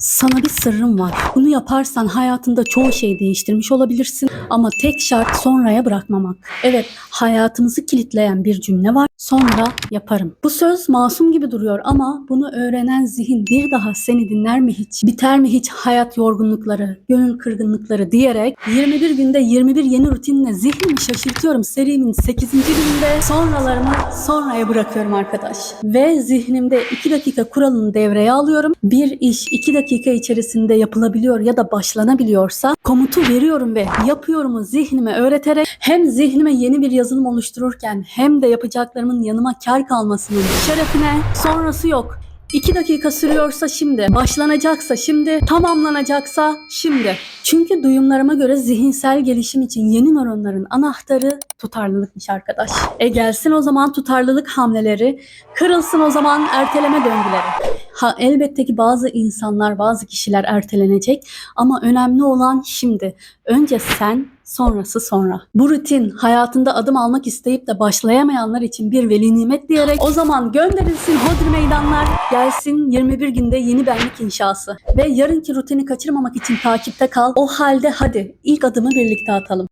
Sana bir sırrım var. Bunu yaparsan hayatında çoğu şey değiştirmiş olabilirsin ama tek şart sonraya bırakmamak. Evet, hayatımızı kilitleyen bir cümle var. Sonra yaparım. Bu söz masum gibi duruyor ama bunu öğrenen zihin bir daha seni dinler mi hiç? Biter mi hiç hayat yorgunlukları, gönül kırgınlıkları diyerek 21 günde 21 yeni rutinle zihnimi şaşırtıyorum serimin 8. gününde sonralarımı sonraya bırakıyorum arkadaş. Ve zihnimde 2 dakika kuralını devreye alıyorum. Bir iş 2 dakika içerisinde yapılabiliyor ya da başlanabiliyorsa komutu veriyorum ve yapıyorumu zihnime öğreterek hem zihnime yeni bir yazılım oluştururken hem de yapacaklarımın yanıma kar kalmasının şerefine sonrası yok. 2 dakika sürüyorsa şimdi, başlanacaksa şimdi, tamamlanacaksa şimdi. Çünkü duyumlarıma göre zihinsel gelişim için yeni nöronların anahtarı tutarlılıkmış arkadaş. E gelsin o zaman tutarlılık hamleleri, kırılsın o zaman erteleme döngüleri. Ha elbette ki bazı insanlar, bazı kişiler ertelenecek ama önemli olan şimdi. Önce sen, sonrası sonra. Bu rutin hayatında adım almak isteyip de başlayamayanlar için bir veli nimet diyerek o zaman gönderilsin hodri meydanlar, gelsin 21 günde yeni benlik inşası. Ve yarınki rutini kaçırmamak için takipte kal. O halde hadi ilk adımı birlikte atalım.